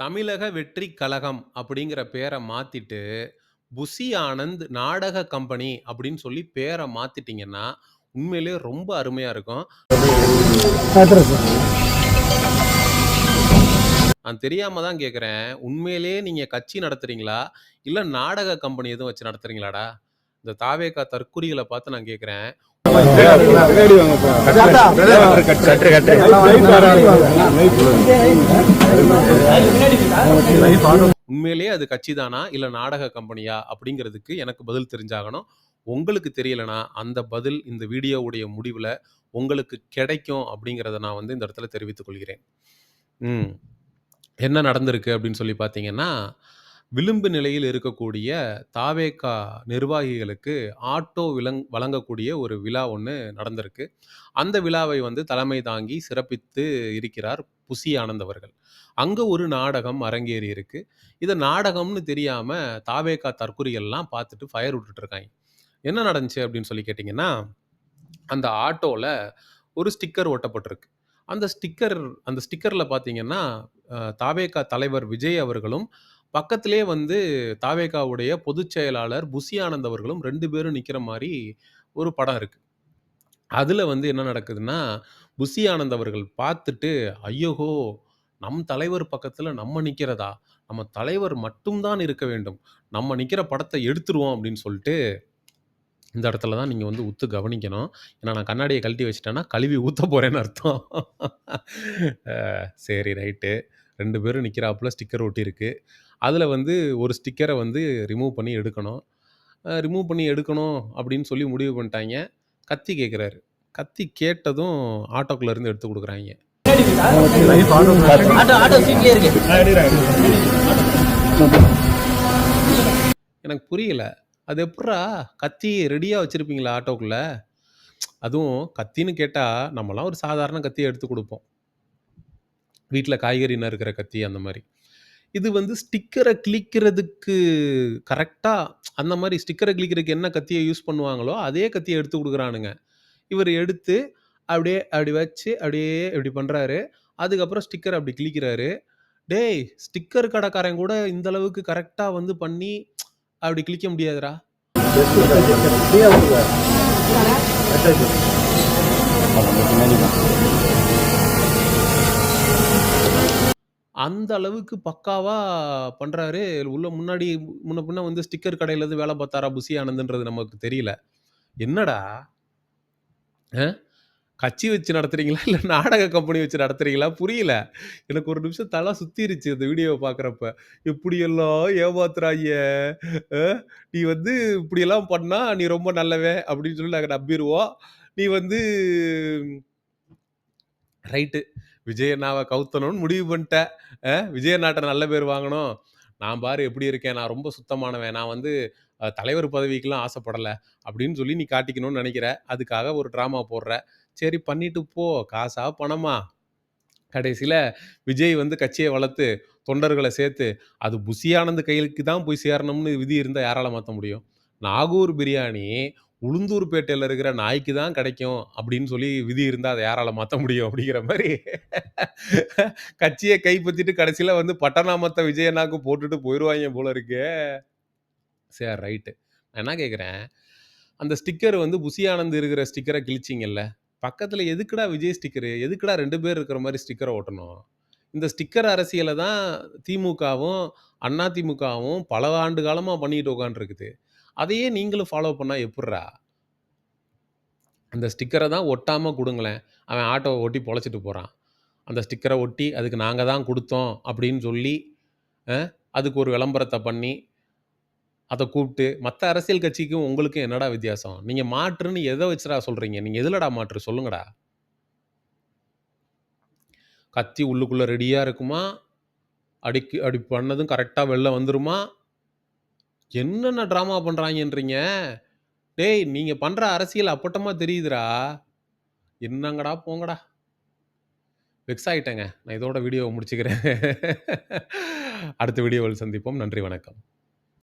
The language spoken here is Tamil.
தமிழக வெற்றி கழகம் அப்படிங்கிற பேரை மாத்திட்டு, புசி ஆனந்த் நாடக கம்பெனி அப்படின்னு சொல்லி பேர மாத்திட்டீங்கன்னா, உண்மையிலேயே ரொம்ப அருமையா இருக்கும். நான் தெரியாம தான் கேட்குறேன் உண்மையிலேயே நீங்க கட்சி நடத்துறீங்களா? இல்ல நாடக கம்பெனி எதுவும் வச்சு நடத்துறீங்களாடா? இந்த தாவேகா தற்குறிகள பார்த்து நான் கேட்குறேன் உண்மையிலேயே அது கட்சி தானா? இல்ல நாடக கம்பெனியா? அப்படிங்கிறதுக்கு எனக்கு பதில் தெரிஞ்சாகணும். உங்களுக்கு தெரியலனா, அந்த பதில் இந்த வீடியோவுடைய முடிவுல உங்களுக்கு கிடைக்கும் அப்படிங்கிறத நான் வந்து இந்த இடத்துல தெரிவித்துக் கொள்கிறேன். என்ன நடந்திருக்கு அப்படின்னு சொல்லி பார்த்தீங்கன்னா, விளிம்பு நிலையில் இருக்கக்கூடிய தாவேகா நிர்வாகிகளுக்கு ஆட்டோ விலங் வழங்கக்கூடிய ஒரு விழா ஒன்று நடந்திருக்கு. அந்த விழாவை வந்து தலைமை தாங்கி சிறப்பித்து இருக்கிறார் புசி ஆனந்த் அவர்கள். ஒரு நாடகம் அரங்கேறி இருக்கு. இது நாடகம்னு தெரியாமல் தாவேகா தற்கொலைகள்லாம் பார்த்துட்டு ஃபயர் விட்டுட்ருக்காங்க என்ன நடந்துச்சு அப்படின்னு சொல்லி கேட்டிங்கன்னா அந்த ஆட்டோவில் ஒரு ஸ்டிக்கர் ஒட்டப்பட்டிருக்கு. அந்த ஸ்டிக்கர் அந்த ஸ்டிக்கரில் பார்த்தீங்கன்னா, தாவேகா தலைவர் விஜய் அவர்களும், பக்கத்திலேயே வந்து தாவேகாவுடைய பொதுச் செயலாளர் புசி ஆனந்த் அவர்களும் 2 பேரும் நிக்கிற மாரி ஒரு படம் இருக்கு. அதுல வந்து என்ன நடக்குதுன்னா, புசி ஆனந்த் அவர்கள் பார்த்துட்டு, "ஐயகோ! நம் தலைவர் பக்கத்துல நம்ம நிக்கிறதா? நம்ம தலைவர் மட்டும் தான் இருக்க வேண்டும். நம்ம நிக்கிற படத்த எடுத்துருவோம்." அப்படின்னு சொல்ட்டு, இந்த இடத்துல தான் நீங்க வந்து உத்து கவனிக்கணும். ஏன்னா நான் கண்ணாடிய கழட்டி வச்சுட்டேன்னா, கழுவி ஊத்த போறேன்னு அர்த்தம். அ சரி ரைட்டு. 2 பேரும் நிக்கிறாப்புல ஸ்டிக்கர் ஒட்டியிருக்கு. அதுல வந்து ஒரு ஸ்டிக்கர வந்து ரிமூவ் பண்ணி எடுக்கணும். அ ரிமூவ் பண்ணி எடுக்கணும் அப்படின்னு சொல்லி முடிவு பண்ணிட்டாய்ங்க. கத்தி கேட்கிறாரு. கத்தி கேட்டதும் ஆட்டோக்குள்ள இருந்து எடுத்து குடுக்குறாய்ங்க. ஆட்டோ ஆட்டோ சீட்லயே இருக்கு எனக்கு புரியல. அது எப்புட்றா கத்தி ரெடியா வச்சிருப்பீங்களா ஆட்டோக்குள்ள? அதுவும் கத்தின்னு கேட்டா, நம்மலாம் ஒரு சாதாரண கத்திய எடுத்து குடுப்போம். வீட்ல காய்கறி நறுக்குற கத்தி அந்த மாரி. இது வந்து ஸ்டிக்கர கிழிக்கிறதுக்கு கரெக்ட்டா அந்த மாரி ஸ்டிக்கர கிழிக்கிறதுக்கு என்ன கத்திய யூஸ் பண்ணுவாங்களோ, அதே கத்திய எடுத்து குடுக்குறானுங்க. இவரு எடுத்து அப்படியே அப்படி வச்சு அப்படியே இப்படி பண்றாரு. அதுக்கப்புறம் ஸ்டிக்கர அப்படி கிழிக்கிறாரு. டேய்! ஸ்டிக்கர் கடைக்காரன் கூட இந்த அளவுக்கு கரெக்ட்டா வந்து பண்ணி அப்படி கிழிக்க முடியாதுடா. அந்த அளவுக்கு பக்காவா பண்றாரு. உள்ள முன்னாடி முன்ன பின்ன வந்து ஸ்டிக்கர் கடையில இருந்து வேலை பார்த்தாரா புசி ஆனந்துன்றது நமக்கு தெரியல. என்னடா? அ கட்சி வச்சு நடத்துறீங்களா? இல்ல நாடக கம்பெனி வச்சு நடத்துறீங்களா? புரியல. எனக்கு ஒரு நிமிஷம் தல சுத்திருச்சு அந்த வீடியோவ பார்க்குறப்ப. "இப்படியெல்லாம் ஏமாத்துறாய்ங்க. அ நீ வந்து இப்படியெல்லாம் பண்ணா நீ ரொம்ப நல்லவன்" அப்படின்னு சொல்லி நாங்க நம்பிருவோம். நீ வந்து ரைட்டு. விஜய் கவுத்தணும்னு முடிவு பண்ணிட்டேன் அ விஜய் நல்ல பேர் வாங்கணும். நான் பாரு எப்படி இருக்கேன். நான் ரொம்ப சுத்தமானவன். நான் வந்து தலைவர் பதவிக்கெலாம் ஆசைப்படலை அப்படின்னு சொல்லி நீ காட்டிக்கணும்னு நினைக்கிற அதுக்காக ஒரு ட்ராமா போடுற. சரி பண்ணிட்டு போ. காசா? பணமா? கடைசியில் விஜய் வந்து கட்சியை வளர்த்து, தொண்டர்களை சேர்த்து, அது புசியானந்த கையிலுக்கு கைக்கு தான் போய் சேரணும்னு விதி இருந்தால் யாரால மாற்ற முடியும்? நாகூர் பிரியாணி உளுந்தூர்பேட்டையில இருக்கிற நாய்க்கு தான் கிடைக்கும் அப்படின்னு சொல்லி விதி இருந்தா அதை யாரால மாத்த முடியும்? அப்படிங்கிற மாதிரி கட்சியை கைப்பற்றிட்டு கடைசியில் வந்து பட்டணாமத்தை விஜய் போட்டுட்டு போயிடுவாங்க போல இருக்கே. சரி ரைட்டு. நான் என்ன கேட்குறேன் அந்த ஸ்டிக்கர் வந்து புசி ஆனந்த் இருக்கிற ஸ்டிக்கரை கிழிச்சிங்கல்ல பக்கத்தில் எதுக்குடா விஜய் ஸ்டிக்கரு? எதுக்குடா ரெண்டு பேர் இருக்கிற மாதிரி ஸ்டிக்கரை ஓட்டணும் இந்த ஸ்டிக்கர் அரசியலை தான் திமுகவும், அதிமுகவும் பல ஆண்டு காலமாக பண்ணிட்டு உட்காந்துருக்குது அதையே நீங்களும் ஃபாலோ பண்ணால் எப்புட்றா? அந்த ஸ்டிக்கரை தான் ஒட்டாமல் கொடுங்களேன் அவன் ஆட்டோவை ஓட்டி பொழைச்சிட்டு போகிறான் அந்த ஸ்டிக்கரை ஒட்டி அதுக்கு நாங்கள் தான் கொடுத்தோம் அப்படின்னு சொல்லி, அதுக்கு ஒரு விளம்பரத்தை பண்ணி, அதை கூப்பிட்டு மற்ற அரசியல் கட்சிக்கும் உங்களுக்கும் என்னடா வித்தியாசம்? நீங்கள் மாற்றுன்னு எதை வச்சுடா சொல்கிறீங்க நீங்கள் எதுலடா மாற்று சொல்லுங்கடா? கத்தி உள்ளுக்குள்ளே ரெடியாக இருக்குமா? அடிக்கு அடி பண்ணதும் கரெக்டாக வெளில வந்துருமா? என்னென்ன ட்ராமா பண்ணுறாங்கன்றீங்க டேய்! நீங்க பண்ற அரசியல் அப்பட்டமா தெரியுதுடா. என்னங்கடா போங்கடா. வெக்ஸ் ஆயிட்டேங்க. நான் இதோட வீடியோவ முடிச்சுக்கிறேன். அடுத்த வீடியோவில் சந்திப்போம். நன்றி, வணக்கம்.